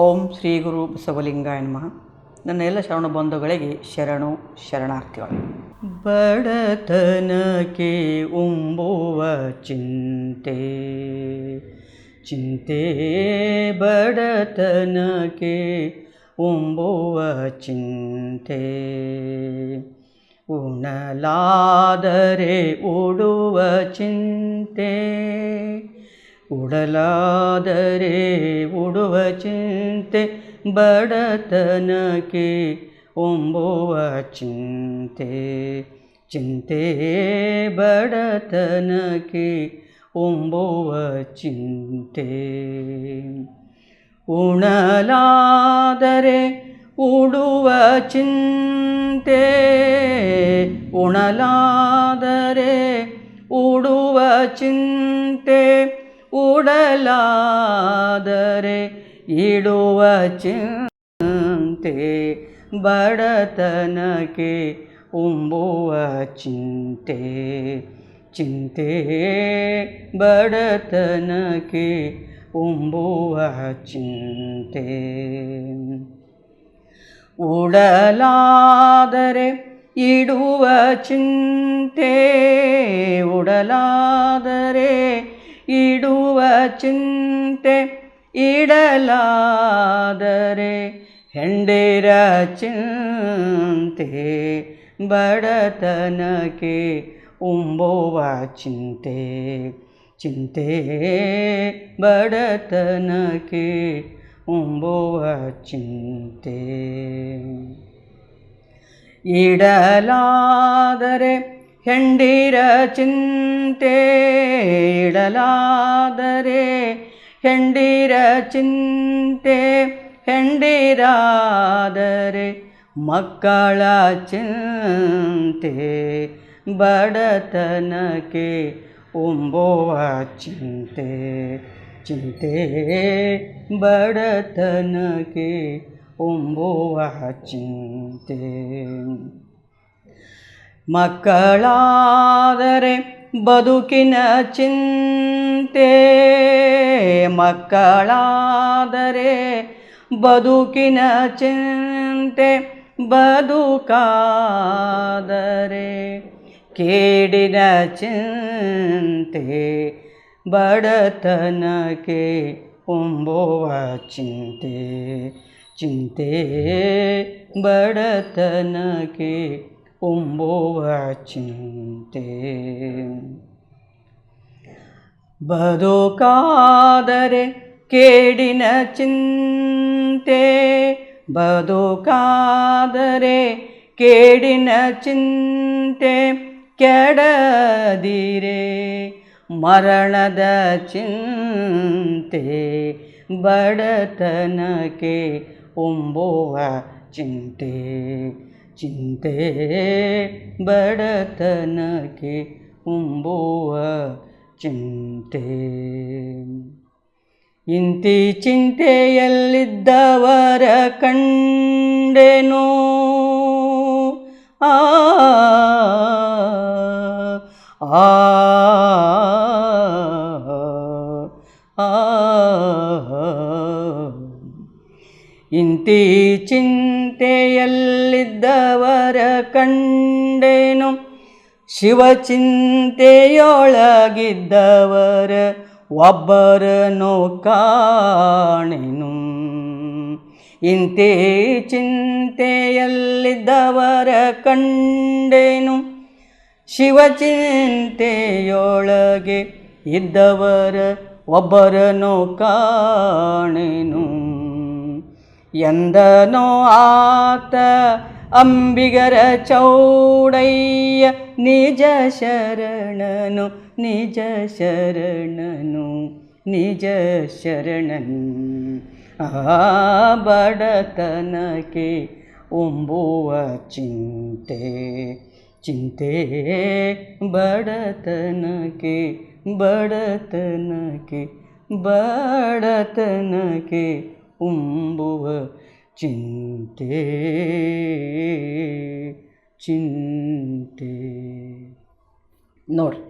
ಓಂ ಶ್ರೀ ಗುರು ಬಸವಲಿಂಗಾಯ ನಮಃ. ನನ್ನ ಎಲ್ಲ ಶರಣ ಬಂಧುಗಳಿಗೆ ಶರಣು ಶರಣಾರ್ಥಿಗಳು. ಬಡತನಕ್ಕೆ ಉಂಬುವ ಚಿಂತೆ ಚಿಂತೆ ಬಡತನಕ್ಕೆ ಉಂಬುವ ಚಿಂತೆ. ಉಣಲಾದರೆ ಉಡುವ ಚಿಂತೆ ಉಡಲಾದರೆ ಉಡುವ ಚಿಂತೆ ಬಡತನಕ್ಕೆ ಒಂಬುವ ಚಿಂತೆ. ಚಿಂತೆ ಬಡತನಕ್ಕೆ ಒಂಬುವ ಚಿಂತೆ. ಉಣಲಾದರೆ ಉಡುವ ಚಿಂತೆ. ಉಣಲಾದರೆ ಉಡುವ ಚಿಂತೆ. ಉಡಲಾದರೆ ಇಡುವ ಚಿಂತೆ ಬಡತನಕ್ಕೆ ಉಂಬುವ ಚಿಂತೆ. ಚಿಂತೆ ಬಡತನಕ್ಕೆ ಉಂಬುವ ಚಿಂತೆ. ಉಡಲಾದರೆ ಇಡುವ ಚಿಂತೆ ಉಡಲಾದರೆ ಇಡುವ ಚಿಂತೆ ಇಡಲಾದರೆ ಹೆಂಡಿರ ಚಿಂತೆ ಬಡತನಕ್ಕೆ ಉಂಬುವ ಚಿಂತೆ. ಚಿಂತೆ ಬಡತನಕ್ಕೆ ಉಂಬುವ ಚಿಂತೆ. ಇಡಲಾದರೆ ಹೆಂಡಿರ ಚಿಂತೆ ಇಡಲಾದರೆ ಹೆಂಡಿರ ಚಿಂತೆ ಹೆಂಡಿರಾದರೆ, ಮಕ್ಕಳ ಚಿಂತೆ ಬಡತನಕ್ಕೆ ಉಂಬುವ ಚಿಂತೆ ಚಿಂತೆ ಬಡತನಕ್ಕೆ ಉಂಬುವ ಚಿಂತೆ. ಮಕ್ಕಳಾದರೆ ಬದುಕಿನ ಚಿಂತೆ. ಮಕ್ಕಳಾದರೆ ಬದುಕಿನ ಚಿಂತೆ. ಬದುಕಾದರೆ ಕೇಡಿನ ಚಿಂತೆ. ಬಡತನಕ್ಕೆ ಉಂಬುವ ಚಿಂತೆ. ಚಿಂತೆ ಬಡತನಕ್ಕೆ ಉಂಬುವ ಚಿಂತೆ ಬದುಕಾದರೆ ಕೇಡಿನ ಚಿಂತೆ. ಬದುಕಾದರೆ ಕೇಡಿನ ಚಿಂತೆ. ಕೆಡದಿರೆ ಮರಣದ ಚಿಂತೆ. ಬಡತನಕ್ಕೆ ಉಂಬುವ ಚಿಂತೆ. ಚಿಂತೆ ಬಡತನಕ್ಕೆ ಉಂಬುವ ಚಿಂತೆ ಇಂತಿ ಚಿಂತೆಯಲ್ಲಿದ್ದವರ ಕಂಡೆನೋ ಆ ಶಿವಚಿಂತೆಯೊಳಗಿದ್ದವರ ಒಬ್ಬರನು ಕಾಣೆನು. ಇಂತೆ ಚಿಂತೆಯಲ್ಲಿದ್ದವರ ಕಂಡೆನು. ಶಿವಚಿಂತೆಯೊಳಗೆ ಇದ್ದವರ ಒಬ್ಬರನು ಕಾಣೆನು. ಎಂದನೋ ಆತ ಅಂಬಿಗರ ಚೌಡಯ್ಯ ನಿಜ ಶರಣನು ನಿಜ ಶರಣನು ನಿಜ ಶರಣನು ಆ ಬಡತನಕ್ಕೆ ಉಂಬುವ ಚಿಂತೆ ಚಿಂತೆ ಬಡತನಕ್ಕೆ ಬಡತನಕ್ಕೆ ಬಡತನಕ್ಕೆ ಉಂಬುವ ಚಿಂತೆ ಚಿಂತೆ. ನೋಡ್ರಿ,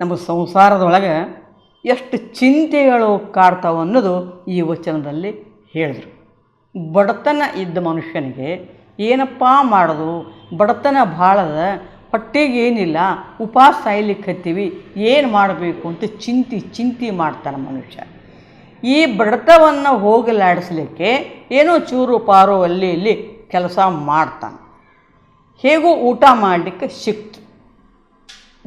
ನಮ್ಮ ಸಂಸಾರದೊಳಗೆ ಎಷ್ಟು ಚಿಂತೆಗಳು ಕಾಡ್ತಾವೆ ಅನ್ನೋದು ಈ ವಚನದಲ್ಲಿ ಹೇಳಿದರು. ಬಡತನ ಇದ್ದ ಮನುಷ್ಯನಿಗೆ ಏನಪ್ಪ ಮಾಡೋದು? ಬಡತನ ಭಾಳದ, ಹೊಟ್ಟೆಗೆ ಏನಿಲ್ಲ ಉಪವಾಸ ಹತ್ತೀವಿ, ಏನು ಮಾಡಬೇಕು ಅಂತ ಚಿಂತೆ ಚಿಂತೆ ಮಾಡ್ತಾನೆ ಮನುಷ್ಯ. ಈ ಬಡತವನ್ನು ಹೋಗಲಾಡಿಸ್ಲಿಕ್ಕೆ ಏನೋ ಚೂರು ಪಾರು ಅಲ್ಲಿ ಇಲ್ಲಿ ಕೆಲಸ ಮಾಡ್ತಾನೆ. ಹೇಗೂ ಊಟ ಮಾಡಲಿಕ್ಕೆ ಸಿಕ್ತು.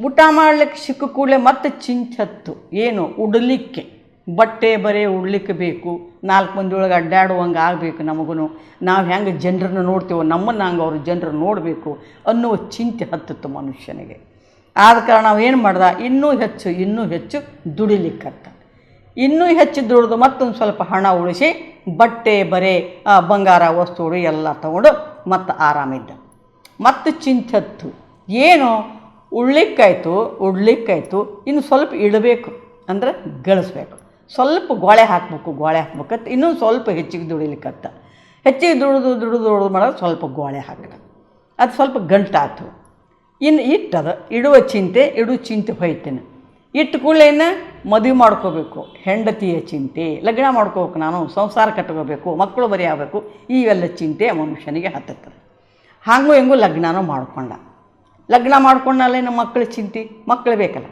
ಊಟ ಮಾಡ್ಲಿಕ್ಕೆ ಸಿಕ್ಕ ಕೂಡಲೇ ಮತ್ತೆ ಚಿಂಚತ್ತು. ಏನು? ಉಡಲಿಕ್ಕೆ. ಬಟ್ಟೆ ಬರೆ ಉಡ್ಲಿಕ್ಕೆ ಬೇಕು. ನಾಲ್ಕು ಮಂದಿ ಒಳಗೆ ಅಡ್ಡಾಡುವಂಗೆ ಆಗಬೇಕು ನಮಗೂ ನಾವು ಹೆಂಗೆ ಜನರನ್ನು ನೋಡ್ತೀವೋ, ನಮ್ಮನ್ನು ಹಂಗೆ ಅವರು ಜನರು ನೋಡಬೇಕು ಅನ್ನುವ ಚಿಂತೆ ಹತ್ತಿತ್ತು ಮನುಷ್ಯನಿಗೆ. ಆದ ಕಾರಣ ನಾವು ಏನು ಮಾಡ್ದ? ಇನ್ನೂ ಹೆಚ್ಚು ಇನ್ನೂ ಹೆಚ್ಚು ದುಡಿಲಿಕ್ಕತ್ತ. ಇನ್ನೂ ಹೆಚ್ಚು ದುಡಿದು ಮತ್ತೊಂದು ಸ್ವಲ್ಪ ಹಣ ಉಳಿಸಿ ಬಟ್ಟೆ, ಬರೆ ಬಂಗಾರ, ವಸ್ತುಗಳು ಎಲ್ಲ ತಗೊಂಡು ಮತ್ತೆ ಆರಾಮಿದ್ದ ಮತ್ತು ಚಿಂತತ್ತು. ಏನು? ಉಳ್ಲಿಕ್ಕಾಯ್ತು ಉಡ್ಲಿಕ್ಕಾಯ್ತು ಇನ್ನು ಸ್ವಲ್ಪ ಇಡಬೇಕು ಅಂದರೆ ಗಳಿಸ್ಬೇಕು. ಸ್ವಲ್ಪ ಗೋಳೆ ಹಾಕಬೇಕು, ಗೋಳೆ ಹಾಕ್ಬೇಕತ್ತ ಇನ್ನೂ ಸ್ವಲ್ಪ ಹೆಚ್ಚಿಗೆ ದುಡಿಲಿಕ್ಕತ್ತ ಹೆಚ್ಚಿಗೆ ದುಡಿದು ದುಡಿದು ದುಡಿದು ಮಾಡೋದು ಸ್ವಲ್ಪ ಗೋಳೆ ಹಾಕಿದ. ಅದು ಸ್ವಲ್ಪ ಗಂಟಾತು. ಇನ್ನು ಇಟ್ಟದ, ಇಡುವ ಚಿಂತೆ ಇಡು ಚಿಂತೆ ಹೋಯ್ತೇನೆ. ಇಟ್ಟು ಕೂಡಲೇನ ಮದುವೆ ಮಾಡ್ಕೋಬೇಕು. ಹೆಂಡತಿಯ ಚಿಂತೆ, ಲಗ್ನ ಮಾಡ್ಕೋಬೇಕು ನಾನು, ಸಂಸಾರ ಕಟ್ಕೋಬೇಕು ಮಕ್ಕಳು ಬರೀ ಆಗಬೇಕು, ಇವೆಲ್ಲ ಚಿಂತೆ ಮನುಷ್ಯನಿಗೆ ಹತ್ತುತ್ತದೆ. ಹಾಗೂ ಹೆಂಗೂ ಲಗ್ನನೂ ಮಾಡ್ಕೊಂಡ. ಲಗ್ನ ಮಾಡ್ಕೊಂಡಲ್ಲೇ ನಮ್ಮ ಮಕ್ಕಳ ಚಿಂತೆ ಮಕ್ಕಳು ಬೇಕಲ್ಲ.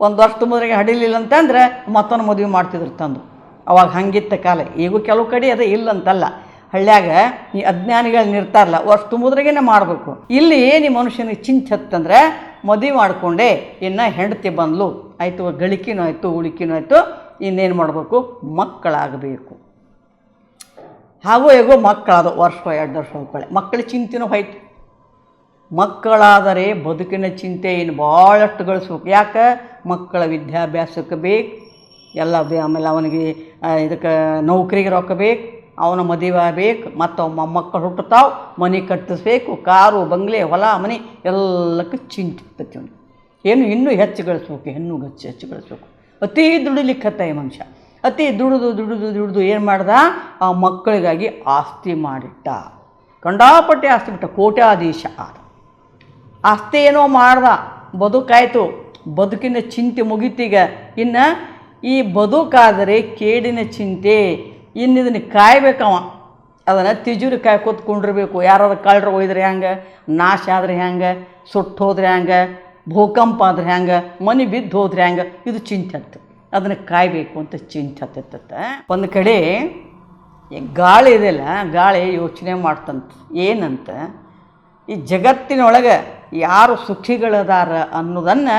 ಒಂದು ವರ್ಷ ಮೊದಲಿಗೆ ಹಡಿಲಿಲ್ಲ ಅಂತಂದ್ರೆ ಮತ್ತೊಂದು ಮದುವೆ ಮಾಡ್ತಿದ್ರು ತಂದು. ಅವಾಗ ಹಂಗಿತ್ತ ಕಾಲ. ಈಗೂ ಕೆಲವು ಕಡೆ ಅದೇ ಇಲ್ಲಂತಲ್ಲ ಹಳ್ಳ್ಯಾಗ ಈ ಅಜ್ಞಾನಿಗಳು ಇರ್ತಾರಲ್ಲ ವರ್ಷ ತುಂಬುದ್ರಾಗೇನೆ ಮಾಡಬೇಕು. ಇಲ್ಲಿ ಏನು ಮನುಷ್ಯನಿಗೆ ಚಿಂಚತ್ತಂದ್ರೆ ಮದುವೆ ಮಾಡಿಕೊಂಡೆ, ಇನ್ನು ಹೆಂಡತಿ ಬಂದ್ಲು. ಆಯಿತು, ಗಳಿಕೆನೂ ಆಯಿತು ಉಳಿಕೆನೂ ಆಯಿತು, ಇನ್ನೇನು ಮಾಡಬೇಕು? ಮಕ್ಕಳಾಗಬೇಕು. ಹಾಗೂ ಹೇಗೋ ಮಕ್ಕಳಾದವು ವರ್ಷ, ಎರಡು ವರ್ಷ ಮಕ್ಕಳೆ ಮಕ್ಕಳ ಚಿಂತೆನೂ ಹೋಯ್ತು. ಮಕ್ಕಳಾದರೆ ಬದುಕಿನ ಚಿಂತೆ ಏನು ಭಾಳಷ್ಟು ಗಳಿಸ್ಬೇಕು. ಯಾಕೆ? ಮಕ್ಕಳ ವಿದ್ಯಾಭ್ಯಾಸಕ್ಕೆ ಬೇಕು. ಎಲ್ಲ ಆಮೇಲೆ ಅವನಿಗೆ ಇದಕ್ಕೆ ನೌಕರಿಗೆ ರೊಕ್ಕ ಬೇಕು. ಅವನ ಮದುವೆ ಬೇಕು ಮತ್ತು ಅವ ಮಕ್ಕಳು ಹುಟ್ಟುತ್ತಾವೆ. ಮನೆ ಕಟ್ಟಿಸ್ಬೇಕು. ಕಾರು, ಬಂಗ್ಲೆ, ಹೊಲ, ಮನೆ ಎಲ್ಲಕ್ಕೂ ಚಿಂತೆ ಏನು ಇನ್ನೂ ಹೆಚ್ಚು ಗಳಿಸ್ಬೇಕು ಹೆಣ್ಣು ಹೆಚ್ಚು ಹೆಚ್ಚು ಗಳಿಸ್ಬೇಕು ಅತೀ ದುಡಿಲಿಕ್ಕತ್ತ ಈ ಮನುಷ್ಯ. ಅತಿ ದುಡಿದು ದುಡಿದು ದುಡಿದು ಏನು ಮಾಡ್ದ? ಆ ಮಕ್ಕಳಿಗಾಗಿ ಆಸ್ತಿ ಮಾಡಿಟ್ಟ. ಕಂಡಾಪಟ್ಟೆ ಆಸ್ತಿ ಬಿಟ್ಟ, ಕೋಟ್ಯಾಧೀಶ ಆದ. ಆಸ್ತಿ ಏನೋ ಮಾಡ್ದ, ಬದುಕಾಯಿತು. ಬದುಕಿನ ಚಿಂತೆ ಮುಗೀತೀಗ ಇನ್ನು ಈ ಬದುಕಾದರೆ ಕೇಡಿನ ಚಿಂತೆ. ಇನ್ನು ಇದನ್ನು ಕಾಯ್ಬೇಕವ. ಅದನ್ನು ತಿಜುರಿ ಕಾಯ್ಕೋತ ಕುಂಡಿರ್ಬೇಕು ಯಾರಾದ್ರು ಕಳ್ಳರು ಒಯ್ದ್ರೆ ಹೆಂಗೆ ನಾಶ ಆದ್ರೆ ಹೆಂಗೆ ಸುಟ್ಟು ಹೋದ್ರೆ ಹೆಂಗೆ ಭೂಕಂಪ ಆದ್ರೆ ಹೆಂಗೆ? ಮನೆ ಬಿದ್ದು ಹೋದ್ರೆ ಹೆಂಗೆ? ಇದು ಚಿಂತೆ ಹತ್ತು ಅದನ್ನು ಕಾಯಬೇಕು ಅಂತ ಚಿಂತೆ ಹತ್ತತ್ತ ಒಂದು ಕಡೆ ಗಾಳಿ ಇದೆಯಲ್ಲ ಗಾಳಿ ಯೋಚನೆ ಮಾಡ್ತಂತ. ಏನಂತ? ಈ ಜಗತ್ತಿನೊಳಗೆ ಯಾರು ಸುಖಿಗಳದಾರ ಅನ್ನೋದನ್ನು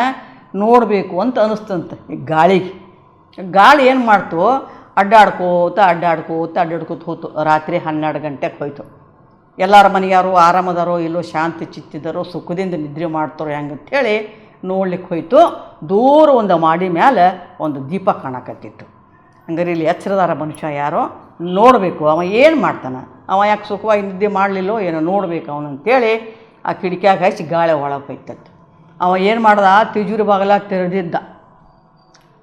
ನೋಡಬೇಕು ಅಂತ ಅನಿಸ್ತಂತೆ ಈ ಗಾಳಿಗೆ. ಗಾಳಿ ಏನು ಮಾಡ್ತು? ಅಡ್ಡಾಡ್ಕೋತ ಅಡ್ಡಾಡ್ಕೋತ ಅಡ್ಡಾಡ್ಕೋತ ಹೋಯ್ತು ರಾತ್ರಿ ಹನ್ನೆರಡು ಗಂಟೆಗೆ ಹೋಯ್ತು. ಎಲ್ಲರ ಮನೆಯಾರು ಆರಾಮದಾರೋ ಇಲ್ಲೋ ಶಾಂತಿ ಚಿತ್ತಿದಾರೋ ಸುಖದಿಂದ ನಿದ್ರೆ ಮಾಡ್ತಾರೋ ಹೆಂಗಂಥೇಳಿ ನೋಡ್ಲಿಕ್ಕೆ ಹೋಯಿತು. ದೂರ ಒಂದು ಮಾಡಿ ಮೇಲೆ ಒಂದು ದೀಪ ಕಾಣಕತ್ತಿತ್ತು. ಹಂಗಾರೆ ಇಲ್ಲಿ ಎಚ್ಚರದಾರ ಮನುಷ್ಯ ಯಾರೋ ನೋಡಬೇಕು. ಅವ ಏನು ಮಾಡ್ತಾನೆ? ಅವ ಯಾಕೆ ಸುಖವಾಗಿ ನಿದ್ದೆ ಮಾಡಲಿಲ್ಲೋ ಏನೋ ನೋಡ್ಬೇಕು ಅವನಂತೇಳಿ ಆ ಕಿಟಕಿಯಾಗ ಹಚ್ಚಿ ಗಾಳಿ ಒಳಗೆ ಹೋಯ್ತದ್ದು ಅವ ಏನು ಮಾಡ್ದ? ತಿಜೂರು ಬಾಗಲ ತೆರೆದಿದ್ದ.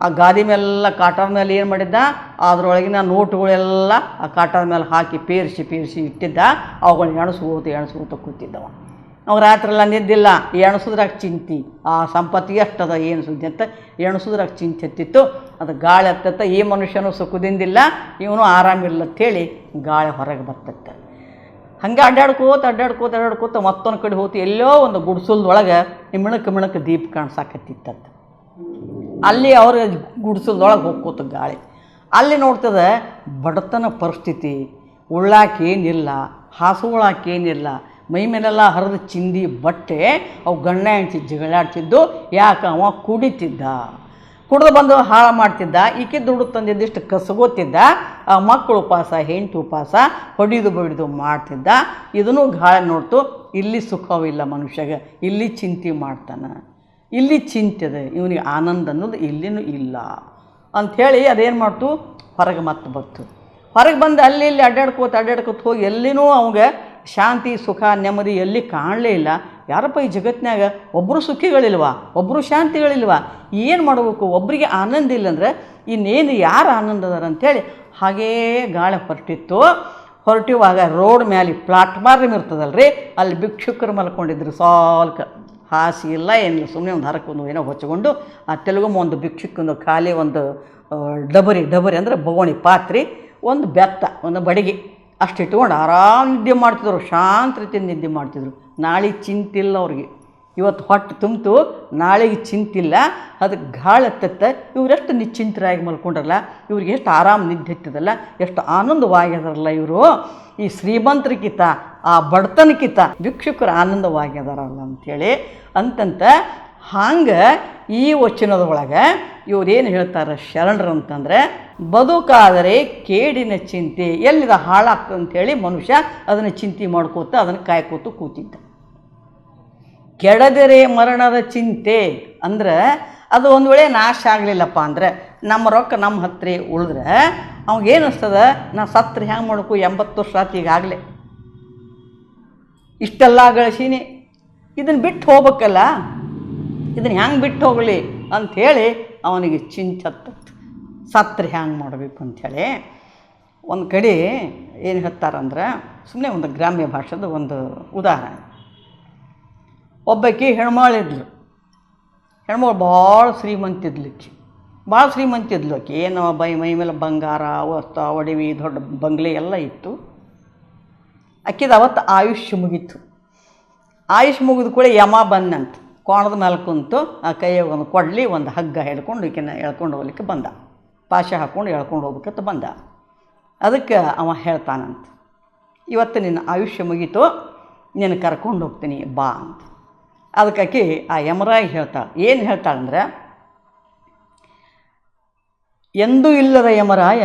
ಆ ಗಾದಿ ಮೇಲೆಲ್ಲ ಕಾಟರ್ ಮೇಲೆ ಏನು ಮಾಡಿದ್ದ? ಅದರೊಳಗಿನ ನೋಟುಗಳೆಲ್ಲ ಆ ಕಾಟದ ಮೇಲೆ ಹಾಕಿ ಪೇರಿಸಿ ಪೇರಿಸಿ ಇಟ್ಟಿದ್ದ. ಅವುಗಳನ್ನ ಎಣಸ್ಕೋತ ಎಣಸ್ಕೋತ ಕೂತಿದ್ದವ. ಅವ ರಾತ್ರೆಲ್ಲ ನಿದ್ದಿಲ್ಲ. ಎಣಸುದ್ರಾಗ ಚಿಂತಿ. ಆ ಸಂಪತ್ತು ಅಷ್ಟದ ಏನು ಸುದ್ದಿ ಅಂತ ಎಣಸುದ್ರಾಗ ಚಿಂತೆ ಹತ್ತಿತ್ತು ಅದು ಗಾಳಿ ಹತ್ತತ್ತ, ಈ ಮನುಷ್ಯನೂ ಸುಖದಿಂದಿಲ್ಲ, ಇವನು ಆರಾಮಿಲ್ಲ ಅಂಥೇಳಿ ಗಾಳಿ ಹೊರಗೆ ಬರ್ತತ್ತೆ ಹಂಗೆ ಅಡ್ಡಾಡ್ಕೋತ ಅಡ್ಡಾಡ್ಕೋತ ಅಡ್ಡಾಡ್ಕೋತ ಮತ್ತೊಂದು ಕಡೆ ಹೋತು ಎಲ್ಲೋ ಒಂದು ಗುಡ್ಸಲ್ದೊಳಗೆ ಮಿಣಕ್ ಮಿಣಕ್ ದೀಪ ಕಾಣ್ಸಾಕತ್ತಿತ್ತಂತ. ಅಲ್ಲಿ ಅವ್ರ ಗುಡಿಸಲ್ದೊಳಗೆ ಹೋಗ್ಕೋತ ಗಾಳಿ. ಅಲ್ಲಿ ನೋಡ್ತದೆ ಬಡತನ ಪರಿಸ್ಥಿತಿ ಉಳ್ಳಾಕೇನಿಲ್ಲ ಹಾಸುಗಳಾಕೇನಿಲ್ಲ ಮೈ ಮೇಲೆಲ್ಲ ಹರಿದ ಚಿಂದಿ ಬಟ್ಟೆ, ಅವು ಗಣ್ಣ ಹೆಂಡ್ತಿ ಜಗಳಾಡ್ತಿದ್ದು, ಯಾಕೆ ಅವ ಕುಡಿತಿದ್ದ? ಕುಡಿದು ಬಂದು ಹಾಳು ಮಾಡ್ತಿದ್ದ, ಈಕೆ ದುಡ್ಡು ತಂದಿದ್ದಿಷ್ಟು ಕಸಗೋತಿದ್ದ, ಆ ಮಕ್ಕಳು ಉಪವಾಸ, ಹೆಂಡತಿ ಉಪವಾಸ, ಹೊಡಿದು ಬಡಿದು ಮಾಡ್ತಿದ್ದ. ಇದನ್ನು ಗಾಳಿ ನೋಡ್ತು, ಇಲ್ಲಿ ಸುಖವಿಲ್ಲ ಮನುಷ್ಯಗೆ, ಇಲ್ಲಿ ಚಿಂತೆ ಮಾಡ್ತಾನೆ. ಇಲ್ಲಿ ಚಿಂತೆದೆ, ಇವನಿಗೆ ಆನಂದ ಅನ್ನೋದು ಇಲ್ಲಿನೂ ಇಲ್ಲ. ಅಂಥೇಳಿ ಅದೇನು ಮಾಡ್ತು? ಹೊರಗೆ ಮತ್ತೆ ಬತ್ತು ಹೊರಗೆ ಬಂದು ಅಲ್ಲಿ ಇಲ್ಲಿ ಅಡ್ಡಾಡ್ಕೋತ ಅಡ್ಡಾಡ್ಕೋತ ಹೋಗಿ ಎಲ್ಲಿನೂ ಅವಂಗೆ ಶಾಂತಿ, ಸುಖ, ನೆಮ್ಮದಿ ಎಲ್ಲಿ ಕಾಣಲೇ ಇಲ್ಲ. ಯಾರಪ್ಪ ಈ ಜಗತ್ತಿನಾಗ ಒಬ್ಬರು ಸುಖಿಗಳಿಲ್ವ? ಒಬ್ಬರು ಶಾಂತಿಗಳಿಲ್ವ? ಏನು ಮಾಡಬೇಕು? ಒಬ್ಬರಿಗೆ ಆನಂದ ಇಲ್ಲಂದ್ರೆ ಇನ್ನೇನು ಯಾರು ಆನಂದ ಅದಾರ ಹಾಗೇ ಗಾಳಿ ಹೊರಟಿತ್ತು. ಹೊರಟಿವಾಗ ರೋಡ್ ಮೇಲೆ ಪ್ಲಾಟ್ಫಾರ್ಮ್ ಇರ್ತದಲ್ರಿ, ಅಲ್ಲಿ ಭಿಕ್ಷುಕರು ಮಲ್ಕೊಂಡಿದ್ರು ಸಾಲ್ಕ. ಹಾಸಿ ಇಲ್ಲ ಏನಿಲ್ಲ ಸುಮ್ಮನೆ ಒಂದು ಹರಕೊಂದು ಏನೋ ಹೊಚ್ಕೊಂಡು, ಆ ತೆಲುಗು ಒಂದು ಭಿಕ್ಷಕ್ಕೊಂದು ಖಾಲಿ ಒಂದು ಡಬರಿ ಡಬರಿ ಅಂದರೆ ಬಗೋಣಿ ಪಾತ್ರೆ, ಒಂದು ಬೆತ್ತ, ಒಂದು ಬಡಿಗೆ, ಅಷ್ಟು ಇಟ್ಕೊಂಡು ಆರಾಮ ನಿದ್ದೆ ಮಾಡ್ತಿದ್ರು ಶಾಂತ ರೀತಿಯಿಂದ ನಿದ್ದೆ ಮಾಡ್ತಿದ್ರು. ನಾಳೆ ಚಿಂತಿಲ್ಲ ಅವ್ರಿಗೆ. ಇವತ್ತು ಹೊಟ್ಟೆ ತುಂಬಿತು, ನಾಳೆಗೆ ಚಿಂತಿಲ್ಲ. ಅದಕ್ಕೆ ಗಾಳ ಎತ್ತತ್ತ ಇವರೆಷ್ಟು ನಿಶ್ಚಿಂತರಾಗಿ ಮಲ್ಕೊಂಡ್ರಲ್ಲ, ಇವ್ರಿಗೆ ಎಷ್ಟು ಆರಾಮ ನಿದ್ದೆ ಹತ್ತದಲ್ಲ ಎಷ್ಟು ಆನಂದವಾಗ್ಯದಾರಲ್ಲ ಇವರು. ಈ ಶ್ರೀಮಂತರಿಗಿಂತ, ಆ ಬಡತನಕ್ಕಿಂತ ಭಿಕ್ಷುಕರು ಆನಂದವಾಗ್ಯದಾರಲ್ಲ ಅಂಥೇಳಿ ಅಂತಂತ ಹಾಂಗೆ ಈ ವಚನದೊಳಗೆ ಇವ್ರೇನು ಹೇಳ್ತಾರೆ ಶರಣರು ಅಂತಂದರೆ, ಬದುಕಾದರೆ ಕೇಡಿನ ಚಿಂತೆ, ಎಲ್ಲಿದ ಹಾಳಾಗ್ತದೆ ಅಂಥೇಳಿ ಮನುಷ್ಯ ಅದನ್ನು ಚಿಂತೆ ಮಾಡ್ಕೋತ, ಅದನ್ನು ಕಾಯ್ಕೋತ ಕೂತಿದ್ದ. ಕೆಡದರೆ ಮರಣದ ಚಿಂತೆ ಅಂದ್ರೆ ಅದು ಒಂದು ವೇಳೆ ನಾಶ ಆಗಲಿಲ್ಲಪ್ಪ ಅಂದರೆ ನಮ್ಮ ರೊಕ್ಕ ನಮ್ಮ ಹತ್ರ ಉಳಿದ್ರೆ ಅವಾಗೇನು ಅನಿಸ್ತದ? ನಾ ಸತ್ರ ಹ್ಯಾಂಗೆ ಮಾಡಬೇಕು? ಎಂಬತ್ತು ವರ್ಷ ಆತು ಈಗಾಗಲೇ ಇಷ್ಟೆಲ್ಲ ಗಳಿಸೀನಿ. ಇದನ್ನು ಬಿಟ್ಟು ಹೋಗ್ಬೇಕಲ್ಲ? ಇದನ್ನು ಹ್ಯಾಂಗೆ ಬಿಟ್ಟು ಹೋಗಲಿ ಅಂಥೇಳಿ ಅವನಿಗೆ ಚಿಂಚತ್ತ ಸತ್ರ ಹ್ಯಾಂಗೆ ಮಾಡಬೇಕು ಅಂಥೇಳಿ ಒಂದು ಕಡೆ ಏನು ಹೇಳ್ತಾರಂದ್ರೆ ಸುಮ್ಮನೆ ಒಂದು ಗ್ರಾಮ್ಯ ಭಾಷೆದು ಒಂದು ಉದಾಹರಣೆ. ಒಬ್ಬಾಕಿ ಹೆಣ್ಮಾಳಿದ್ಲು ಹೆಣ್ಮಳು ಭಾಳ ಶ್ರೀಮಂತಿದ್ಲಿಕ್ಕಿ ಭಾಳ ಶ್ರೀಮಂತಿದ್ಲು ಆಕಿ ಏನು ಬೈ ಮೈ ಮೇಲೆ ಬಂಗಾರ, ವಸ್ತ ಒಡವಿ ದೊಡ್ಡ ಬಂಗ್ಲೆ ಎಲ್ಲ ಇತ್ತು. ಆಕಿದ ಅವತ್ತು ಆಯುಷ್ಯ ಮುಗೀತು. ಆಯುಷ್ ಮುಗಿದ ಕೂಡ ಯಮ ಬಂದಂತ. ಕೋಣದ ಮೇಲೆ ಕುಂತು ಆ ಕೈಯಾಗ ಒಂದು ಕೊಡಲಿ, ಒಂದು ಹಗ್ಗ ಹೇಳ್ಕೊಂಡು ಈಕಿನ ಎಳ್ಕೊಂಡು ಹೋಗ್ಲಿಕ್ಕೆ ಬಂದ. ಪಾಶ ಹಾಕ್ಕೊಂಡು ಎಳ್ಕೊಂಡು ಹೋಗ್ಬೇಕಂತ ಬಂದ. ಅದಕ್ಕೆ ಅವ ಹೇಳ್ತಾನಂತ. ಇವತ್ತು ನಿನ್ನ ಆಯುಷ್ಯ ಮುಗೀತು, ನಿನ್ನ ಕರ್ಕೊಂಡು ಹೋಗ್ತೀನಿ, ಬಾ ಅಂತ. ಅದಕ್ಕಾಕಿ ಆ ಯಮರಾಗಿ ಹೇಳ್ತಾಳೆ ಏನು ಹೇಳ್ತಾಳಂದ್ರೆ ಎಂದೂ ಇಲ್ಲದ ಯಮರಾಯ,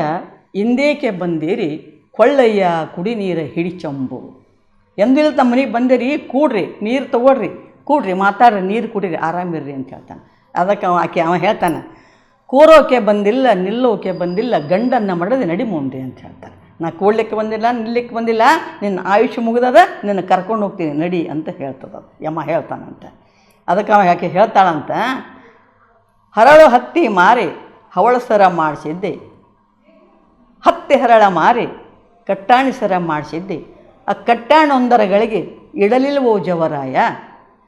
ಇಂದೇಕೆ ಬಂದಿರಿ? ಕೊಳ್ಳಯ್ಯ ಕುಡಿ ನೀರ ಹಿಡಿಚಂಬು. ಎಂದೂ ಇಲ್ಲ ತಮ್ಮ ಮನೆಗೆ ಬಂದಿರಿ? ಕೂಡ್ರಿ, ನೀರು ತಗೊಳ್ರಿ, ಕೂಡ್ರಿ, ಮಾತಾಡ್ರಿ, ನೀರು ಕುಡೀರಿ, ಆರಾಮಿರ್ರಿ ಅಂತ ಹೇಳ್ತಾನೆ. ಅದಕ್ಕೆ ಅವ ಆಕೆ, ಅವ ಹೇಳ್ತಾನೆ, ಕೂರೋಕೆ ಬಂದಿಲ್ಲ, ನಿಲ್ಲೋಕೆ ಬಂದಿಲ್ಲ, ಗಂಡನ್ನು ಮಡದೆ ನಡಿ ಮುಂದೆ ಅಂತ ಹೇಳ್ತಾನೆ. ನಾ ಕೂಡ್ಲಿಕ್ಕೆ ಬಂದಿಲ್ಲ, ನಿಲ್ಲಕ್ಕೆ ಬಂದಿಲ್ಲ, ನಿನ್ನ ಆಯುಷ್ಯ ಮುಗಿದದ, ನಿನ್ನ ಕರ್ಕೊಂಡು ಹೋಗ್ತೀನಿ, ನಡಿ ಅಂತ ಹೇಳ್ತದ ಯಮ ಹೇಳ್ತಾನಂತೆ. ಅದಕ್ಕೆ ಅವ ಯಾಕೆ ಹೇಳ್ತಾಳಂತ, ಹರಳು ಹತ್ತಿ ಮಾರಿ, ಹವಳ ಸರ ಮಾಡಿಸಿದ್ದೆ. ಹತ್ತಿ ಹರಳ ಮಾರಿ, ಕಟ್ಟಾಣಿ ಸರ ಮಾಡಿಸಿದ್ದೆ. ಆ ಕಟ್ಟಾಣೊಂದರಗಳಿಗೆ ಇಡಲಿಲ್ವೋ ಜವರಾಯ,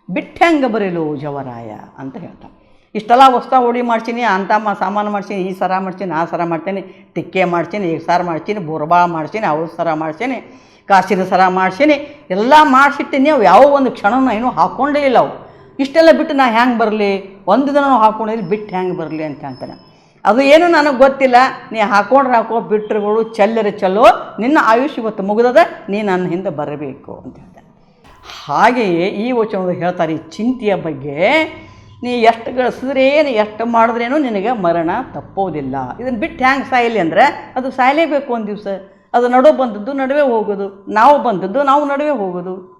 ಬಿಟ್ಟಂಗ ಬರಲು ಜವರಾಯ ಅಂತ ಹೇಳ್ತಾನೆ. ಇಷ್ಟೆಲ್ಲ ಹೊಸ ಓಡಿ ಮಾಡ್ತೀನಿ ಅಂತ ಸಾಮಾನು ಮಾಡ್ತೀನಿ ಈ ಸರ ಮಾಡ್ತೀನಿ ಆ ಸರ ಮಾಡ್ತೀನಿ, ಟಿಕ್ಕೆ ಮಾಡ್ತೀನಿ ಈಗ ಸಾರು ಮಾಡ್ತೀನಿ ಬುರ್ಬಾ ಮಾಡ್ತೀನಿ ಅವ್ರ ಸರ ಮಾಡ್ತೀನಿ ಕಾಸಿನ ಸರ ಮಾಡ್ಸೀನಿ, ಎಲ್ಲ ಮಾಡಿಸಿಟ್ಟಿನಿ, ಅವು ಯಾವ ಒಂದು ಕ್ಷಣನ ಏನು ಹಾಕ್ಕೊಂಡೇ ಇಲ್ಲ ಅವು. ಇಷ್ಟೆಲ್ಲ ಬಿಟ್ಟು ನಾ ಹ್ಯಾಂಗೆ ಬರಲಿ? ಒಂದು ದಿನ ಹಾಕ್ಕೊಂಡಿಲ್ಲ ಬಿಟ್ಟು ಹ್ಯಾಂಗೆ ಬರಲಿ ಅಂತ ಅಂತಾನೆ. ಅದು ಏನು ನನಗೆ ಗೊತ್ತಿಲ್ಲ, ನೀ ಹಾಕೊಂಡ್ರೆ ಹಾಕೋ ಬಿಟ್ಟರುಗಳು ಚೆಲ್ಲರೆ ಚಲೋ ನಿನ್ನ ಆಯುಷ್ಯ ಇವತ್ತು ಮುಗಿದದ, ನೀ ನನ್ನ ಹಿಂದೆ ಬರಬೇಕು ಅಂತ ಹೇಳ್ತಾನೆ. ಹಾಗೆಯೇ ಈ ವಚನವರು ಹೇಳ್ತಾರೆ ಈ ಚಿಂತೆಯ ಬಗ್ಗೆ ನೀ ಎಷ್ಟು ಗಳಿಸಿದ್ರೇನು ಎಷ್ಟು ಮಾಡಿದ್ರೇನು ನಿನಗೆ ಮರಣ ತಪ್ಪೋದಿಲ್ಲ. ಇದನ್ನು ಬಿಟ್ಟು ಹ್ಯಾಂಗೆ ಸಾಯಲಿ ಅಂದರೆ ಅದು ಸಾಯಲೇಬೇಕು ಒಂದು ದಿವಸ. ಅದು ನಡು ಬಂದದ್ದು ನಡುವೆ ಹೋಗೋದು. ನಾವು ಬಂದದ್ದು ನಾವು ನಡುವೆ ಹೋಗೋದು.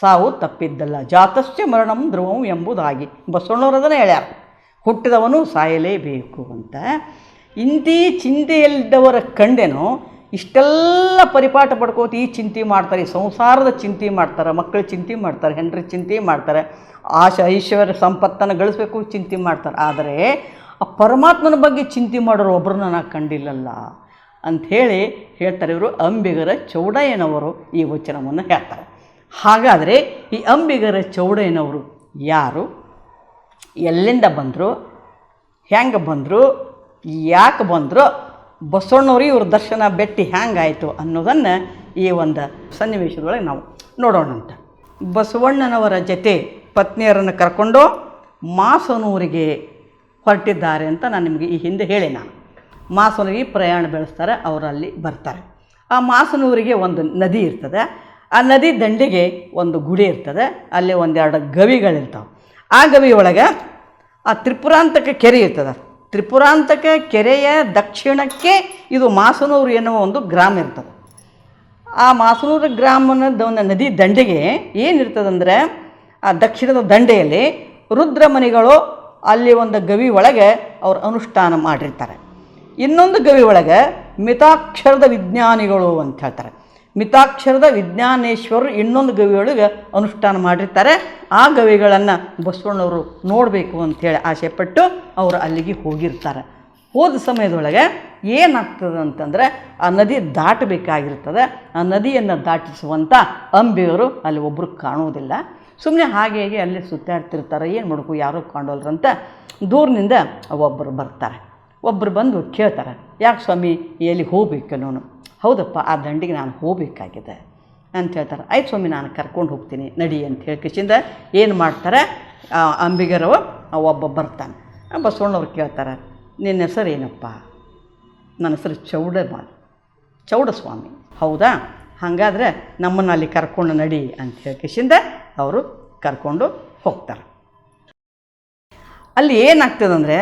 ಸಾವು ತಪ್ಪಿದ್ದಲ್ಲ. ಜಾತಶ್ಚ ಮರಣಂ ಧ್ರುವಂ ಎಂಬುದಾಗಿ. ಬಸವಣ್ಣವ್ರು ಅದನ್ನು ಹೇಳ್ಯಾರ. ಹುಟ್ಟಿದವನು ಸಾಯಲೇಬೇಕು ಅಂತ. ಇಂತಿ ಚಿಂತೆಯಲ್ಲಿದ್ದವರ ಕಂಡೆನು ಇಷ್ಟೆಲ್ಲ ಪರಿಪಾಠ ಪಡ್ಕೋತ ಈ ಚಿಂತೆ ಮಾಡ್ತಾರೆ, ಈ ಸಂಸಾರದ ಚಿಂತೆ ಮಾಡ್ತಾರೆ, ಮಕ್ಕಳು ಚಿಂತೆ ಮಾಡ್ತಾರೆ, ಹೆಂಡ್ರಿ ಚಿಂತೆ ಮಾಡ್ತಾರೆ, ಆಶ, ಐಶ್ವರ್ಯ, ಸಂಪತ್ತನ್ನು ಗಳಿಸ್ಬೇಕು ಚಿಂತೆ ಮಾಡ್ತಾರೆ. ಆದರೆ ಆ ಪರಮಾತ್ಮನ ಬಗ್ಗೆ ಚಿಂತೆ ಮಾಡೋರು ಒಬ್ಬರನ್ನ ನಾನು ಕಂಡಿಲ್ಲಲ್ಲ ಅಂಥೇಳಿ ಹೇಳ್ತಾರೆ ಇವರು ಅಂಬಿಗರ ಚೌಡಯ್ಯನವರು ಈ ವಚನವನ್ನು ಹೇಳ್ತಾರೆ. ಹಾಗಾದರೆ ಈ ಅಂಬಿಗರ ಚೌಡಯ್ಯನವರು ಯಾರು? ಎಲ್ಲಿಂದ ಬಂದರು? ಹೆಂಗೆ ಬಂದರು? ಯಾಕೆ ಬಂದರು? ಬಸವಣ್ಣವ್ರು ಇವ್ರ ದರ್ಶನ ಬೆಟ್ಟಿ ಹ್ಯಾಂಗಾಯಿತು ಅನ್ನೋದನ್ನು ಈ ಒಂದು ಸನ್ನಿವೇಶದೊಳಗೆ ನಾವು ನೋಡೋಣಂತ ಬಸವಣ್ಣನವರ ಜೊತೆ ಪತ್ನಿಯರನ್ನು ಕರ್ಕೊಂಡು ಮಾಸನೂರಿಗೆ ಹೊರಟಿದ್ದಾರೆ ಅಂತ ನಾನು ನಿಮಗೆ ಈ ಹಿಂದೆ ಹೇಳಿ ನಾನು. ಮಾಸನೂರಿಗೆ ಪ್ರಯಾಣ ಬೆಳೆಸ್ತಾರೆ, ಅವರಲ್ಲಿ ಬರ್ತಾರೆ. ಆ ಮಾಸನೂರಿಗೆ ಒಂದು ನದಿ ಇರ್ತದೆ. ಆ ನದಿ ದಂಡೆಗೆ ಒಂದು ಗುಡಿ ಇರ್ತದೆ. ಅಲ್ಲಿ ಒಂದೆರಡು ಗವಿಗಳಿರ್ತಾವೆ. ಆ ಗವಿ ಒಳಗೆ ಆ ತ್ರಿಪುರಾಂತಕ ಕೆರೆ ಇರ್ತದೆ. ತ್ರಿಪುರಾಂತಕ ಕೆರೆಯ ದಕ್ಷಿಣಕ್ಕೆ ಇದು ಮಾಸನೂರು ಎನ್ನುವ ಒಂದು ಗ್ರಾಮ ಇರ್ತದೆ. ಆ ಮಾಸನೂರು ಗ್ರಾಮದ ಒಂದು ನದಿ ದಂಡೆಗೆ ಏನಿರ್ತದಂದರೆ, ಆ ದಕ್ಷಿಣದ ದಂಡೆಯಲ್ಲಿ ರುದ್ರಮನಿಗಳು ಅಲ್ಲಿ ಒಂದು ಗವಿ ಒಳಗೆ ಅವರು ಅನುಷ್ಠಾನ ಮಾಡಿರ್ತಾರೆ. ಇನ್ನೊಂದು ಗವಿ ಒಳಗೆ ಮಿತಾಕ್ಷರದ ವಿಜ್ಞಾನಿಗಳು ಅಂತ ಹೇಳ್ತಾರೆ. ಮಿತಾಕ್ಷರದ ವಿಜ್ಞಾನೇಶ್ವರರು ಇನ್ನೊಂದು ಗವಿಯೊಳಗೆ ಅನುಷ್ಠಾನ ಮಾಡಿರ್ತಾರೆ. ಆ ಗವಿಗಳನ್ನು ಬಸವಣ್ಣವರು ನೋಡಬೇಕು ಅಂಥೇಳಿ ಆಸೆಪಟ್ಟು ಅವರು ಅಲ್ಲಿಗೆ ಹೋಗಿರ್ತಾರೆ. ಹೋದ ಸಮಯದೊಳಗೆ ಏನಾಗ್ತದೆ ಅಂತಂದರೆ ಆ ನದಿ ದಾಟಬೇಕಾಗಿರ್ತದೆ. ಆ ನದಿಯನ್ನು ದಾಟಿಸುವಂಥ ಅಂಬಿಯವರು ಅಲ್ಲಿ ಒಬ್ಬರು ಕಾಣುವುದಿಲ್ಲ. ಸುಮ್ಮನೆ ಹಾಗೆ ಹೇಗೆ ಅಲ್ಲಿ ಸುತ್ತಾಡ್ತಿರ್ತಾರೆ. ಏನು ಮಾಡಬೇಕು? ಯಾರೂ ಕಾಣೋಲ್ರಂತ ದೂರಿನಿಂದ ಒಬ್ಬರು ಬರ್ತಾರೆ. ಒಬ್ಬರು ಬಂದು ಕೇಳ್ತಾರೆ, ಯಾಕೆ ಸ್ವಾಮಿ, ಎಲ್ಲಿ ಹೋಗಬೇಕು ನಾನು ಹೌದಪ್ಪ, ಆ ದಂಡಿಗೆ ನಾನು ಹೋಗಬೇಕಾಗಿದೆ. ಅಂತ ಹೇಳ್ತಾರೆ, ಆಯ್ತು ಸ್ವಾಮಿ, ನಾನು ಕರ್ಕೊಂಡು ಹೋಗ್ತೀನಿ, ನಡಿ ಅಂತ ಹೇಳಿ ಕಿಶಿಂದ ಏನು ಮಾಡ್ತಾರೆ, ಆ ಅಂಬಿಗರವ ಒಬ್ಬ ಬರ್ತಾನೆ. ಬಸವಣ್ಣವ್ರು ಕೇಳ್ತಾರೆ, ನಿನ್ನ ಹೆಸರು ಏನಪ್ಪ? ನನ್ನ ಹೆಸರು ಚೌಡ ಸ್ವಾಮಿ? ಹೌದಾ? ಹಾಗಾದರೆ ನಮ್ಮನ್ನು ಅಲ್ಲಿ ಕರ್ಕೊಂಡು ನಡಿ ಅಂತ ಹೇಳಿ ಕಿಶಿಂದ ಅವರು ಕರ್ಕೊಂಡು ಹೋಗ್ತಾರೆ. ಅಲ್ಲಿ ಏನಾಗ್ತದಂದರೆ,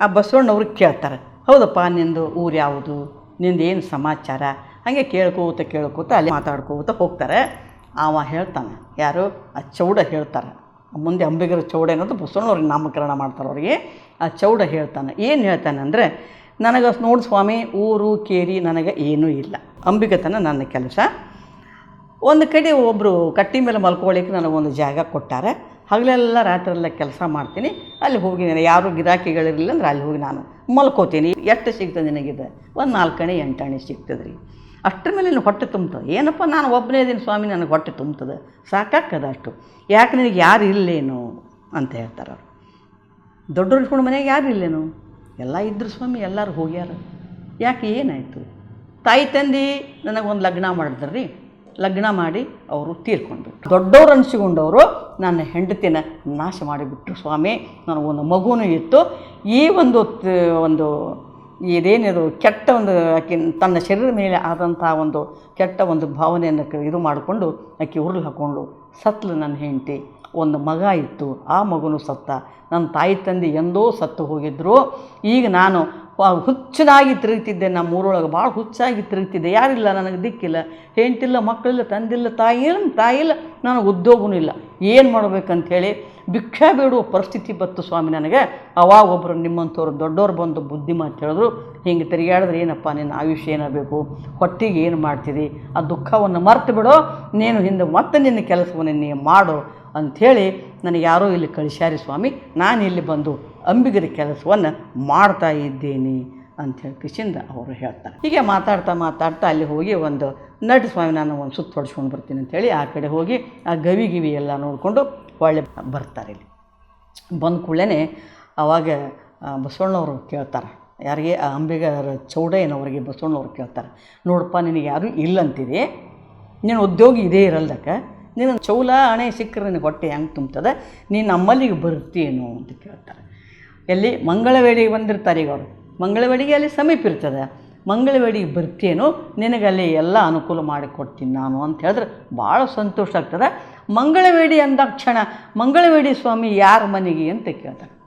ಆ ಬಸವಣ್ಣವ್ರಿಗೆ ಕೇಳ್ತಾರೆ, ಹೌದಪ್ಪ, ನಿಂದು ಊರು ಯಾವುದು? ನಿಂದು ಏನು ಸಮಾಚಾರ? ಹಾಗೆ ಕೇಳ್ಕೋತ ಕೇಳ್ಕೋತ ಅಲ್ಲಿ ಮಾತಾಡ್ಕೋತ ಹೋಗ್ತಾರೆ. ಅವ ಹೇಳ್ತಾನೆ, ಯಾರು? ಆ ಚೌಡ ಹೇಳ್ತಾರೆ. ಮುಂದೆ ಅಂಬಿಗರ ಚೌಡ ಅನ್ನೋದು ಬಸವಣ್ಣವ್ರಿಗೆ ನಾಮಕರಣ ಮಾಡ್ತಾರೆ ಅವ್ರಿಗೆ. ಆ ಚೌಡ ಹೇಳ್ತಾನೆ. ಏನು ಹೇಳ್ತಾನೆ ಅಂದರೆ, ನನಗೆ ನೋಡಿ ಸ್ವಾಮಿ, ಊರು, ಕೇರಿ ನನಗೆ ಏನೂ ಇಲ್ಲ. ಅಂಬಿಗತನ ನನ್ನ ಕೆಲಸ. ಒಂದು ಕಡೆ ಒಬ್ಬರು ಕಟ್ಟಿ ಮೇಲೆ ಮಲ್ಕೊಳ್ಳಿಕ್ಕೆ ನನಗೊಂದು ಜಾಗ ಕೊಟ್ಟಾರೆ. ಹಗಲೆಲ್ಲ ರಾತ್ರೆಲ್ಲ ಕೆಲಸ ಮಾಡ್ತೀನಿ. ಅಲ್ಲಿ ಹೋಗಿ ನಾನು ಯಾರು ಗಿರಾಕಿಗಳಿರಲಿಲ್ಲ ಅಂದ್ರೆ ಅಲ್ಲಿ ಹೋಗಿ ನಾನು ಮಲ್ಕೋತೀನಿ. ಎಷ್ಟು ಸಿಗ್ತದೆ ನಿನಗಿದೆ? ಒಂದು ನಾಲ್ಕಣೆ, ಎಂಟಾಣೆ ಸಿಗ್ತದೆ ರೀ ಅಷ್ಟರ ಮೇಲೆ ನೀನು ಹೊಟ್ಟೆ ತುಂಬ್ತದೆ. ಏನಪ್ಪ ನಾನು ಒಬ್ಬನೇ ಇದ್ದೀನಿ ಸ್ವಾಮಿ, ನನಗೆ ಹೊಟ್ಟೆ ತುಂಬ್ತದೆ. ಸಾಕಾಗ್ತದೆ ಅಷ್ಟು. ಯಾಕೆ ನಿನಗೆ ಯಾರು ಇಲ್ಲೇನು ಅಂತ ಹೇಳ್ತಾರೆ ಅವರು. ದೊಡ್ಡವ್ರು ಇಟ್ಕೊಂಡು ಮನೆಯಾಗ ಯಾರು ಇಲ್ಲೇನು? ಎಲ್ಲ ಇದ್ದರು ಸ್ವಾಮಿ, ಎಲ್ಲರೂ ಹೋಗ್ಯಾರ. ಯಾಕೆ ಏನಾಯಿತು? ತಾಯಿ ತಂದೆ ನನಗೊಂದು ಲಗ್ನ ಮಾಡಿದ್ರು. ಲಗ್ನ ಮಾಡಿ ಅವರು ತೀರ್ಕೊಂಡ್ರು. ದೊಡ್ಡವ್ರು ಅನಿಸಿಕೊಂಡವರು ನನ್ನ ಹೆಂಡತಿನ ನಾಶ ಮಾಡಿಬಿಟ್ರು ಸ್ವಾಮಿ. ನನಗೊಂದು ಮಗುನೂ ಇತ್ತು. ಈ ಒಂದು ಒಂದು ಇದೇನಿದು ಕೆಟ್ಟ ಒಂದು ಆಕೆ ತನ್ನ ಶರೀರದ ಮೇಲೆ ಆದಂಥ ಒಂದು ಕೆಟ್ಟ ಒಂದು ಭಾವನೆಯನ್ನು ಇದು ಮಾಡಿಕೊಂಡು ಆಕೆ ಉರುಳು ಹಾಕ್ಕೊಂಡು ಸತ್ಲು ನನ್ನ ಹೆಂಡತಿ. ಒಂದು ಮಗ ಇತ್ತು. ಆ ಮಗನು ಸತ್ತ. ನನ್ನ ತಾಯಿ ತಂದೆ ಎಂದೋ ಸತ್ತು ಹೋಗಿದ್ದರು ಈಗ ನಾನು ಹುಚ್ಚನಾಗಿ ತಿರುಗ್ತಿದ್ದೆ. ನಮ್ಮ ಊರೊಳಗೆ ಭಾಳ ಹುಚ್ಚಾಗಿ ತಿರುಗ್ತಿದ್ದೆ. ಯಾರಿಲ್ಲ, ನನಗೆ ದಿಕ್ಕಿಲ್ಲ. ಹೆಂಡ್ತಿಲ್ಲ, ಮಕ್ಕಳಿಲ್ಲ, ತಂದಿಲ್ಲ, ತಾಯಿ ಇಲ್ಲ ತಾಯಿ ಇಲ್ಲ. ನನಗೆ ಉದ್ಯೋಗನೂ ಇಲ್ಲ. ಏನು ಮಾಡಬೇಕಂಥೇಳಿ ಭಿಕ್ಷೆ ಬೇಡುವ ಪರಿಸ್ಥಿತಿ ಬತ್ತು ಸ್ವಾಮಿ ನನಗೆ. ಅವಾಗ ಒಬ್ಬರು ನಿಮ್ಮಂಥವ್ರು ದೊಡ್ಡವ್ರು ಬಂದು ಬುದ್ಧಿ ಮಾತು ಹೇಳಿದ್ರು. ಹಿಂಗೆ ತಿರುಗಾಡಿದ್ರೆ ಏನಪ್ಪ, ನಿನ್ನ ಆಯುಷ್ಯ ಏನಾಗಬೇಕು? ಹೊಟ್ಟಿಗೆ ಏನು ಮಾಡ್ತೀರಿ ಆ ದುಃಖವನ್ನು ಮರ್ತು ಬಿಡೋ. ನೀನು ಹಿಂದೆ ಮತ್ತೆ ನಿನ್ನ ಕೆಲಸವನ್ನು ನೀ ಮಾಡು. ಅಂಥೇಳಿ ನನಗೆ ಯಾರೋ ಇಲ್ಲಿ ಕಳಿಸ್ಯಾರಿ ಸ್ವಾಮಿ ನಾನು ಇಲ್ಲಿ ಬಂದು ಅಂಬಿಗರ ಕೆಲಸವನ್ನು ಮಾಡ್ತಾ ಇದ್ದೀನಿ ಅಂಥೇಳಿ ಕಿಶಿಂದ ಅವರು ಹೇಳ್ತಾರೆ. ಹೀಗೆ ಮಾತಾಡ್ತಾ ಮಾತಾಡ್ತಾ ಅಲ್ಲಿ ಹೋಗಿ ಒಂದು ನಟ ಸ್ವಾಮಿ ನಾನು ಒಂದು ಸುತ್ತ ಹೊಡ್ಸ್ಕೊಂಡು ಬರ್ತೀನಿ ಅಂಥೇಳಿ ಆ ಕಡೆ ಹೋಗಿ ಆ ಗವಿ ಗಿವಿ ಎಲ್ಲ ನೋಡಿಕೊಂಡು ಒಳ್ಳೆ ಬರ್ತಾರೆ ಇಲ್ಲಿ. ಬಂದ ಕೂಡಲೇ ಅವಾಗ ಆ, ಬಸವಣ್ಣವರು ಕೇಳ್ತಾರೆ. ಯಾರಿಗೆ? ಆ ಅಂಬಿಗರ ಚೌಡಯ್ಯನವರಿಗೆ ಬಸವಣ್ಣವ್ರು ಕೇಳ್ತಾರೆ. ನೋಡಪ್ಪ ನಿನಗೆ ಯಾರೂ ಇಲ್ಲಂತಿದೆ ನೀನು ಉದ್ಯೋಗ ಇದೇ ಇರಲ್ದಕ್ಕೆ? ನೀನು ಚೌಲ ಹಣೆ ಸಿಕ್ಕರೆ ನಿನಗೆ ಹೊಟ್ಟೆ ಹೆಂಗೆ ತುಂಬ್ತದೆ? ನೀನು ನಮ್ಮಲ್ಲಿಗೆ ಬರ್ತೀಯೇನು ಅಂತ ಕೇಳ್ತಾರೆ. ಎಲ್ಲಿ? ಮಂಗಳವೇಡಿಗೆ ಬಂದಿರ್ತಾರೆ ಈಗ ಅವರು. ಮಂಗಳವೇಡಿಗೆ ಅಲ್ಲಿ ಸಮೀಪ ಇರ್ತದೆ. ಮಂಗಳವೇಡಿಗೆ ಬರ್ತೀಯೇನು? ನಿನಗಲ್ಲಿ ಎಲ್ಲ ಅನುಕೂಲ ಮಾಡಿಕೊಡ್ತೀನಿ ನಾನು ಅಂತ ಹೇಳಿದ್ರೆ ಭಾಳ ಸಂತೋಷ ಆಗ್ತದೆ. ಮಂಗಳವೇಡಿ ಅಂದಾಕ್ಷಣ ಮಂಗಳವೇಡಿ ಸ್ವಾಮಿ ಯಾರ ಮನೆಗೆ ಅಂತ ಕೇಳ್ತಾರೆ.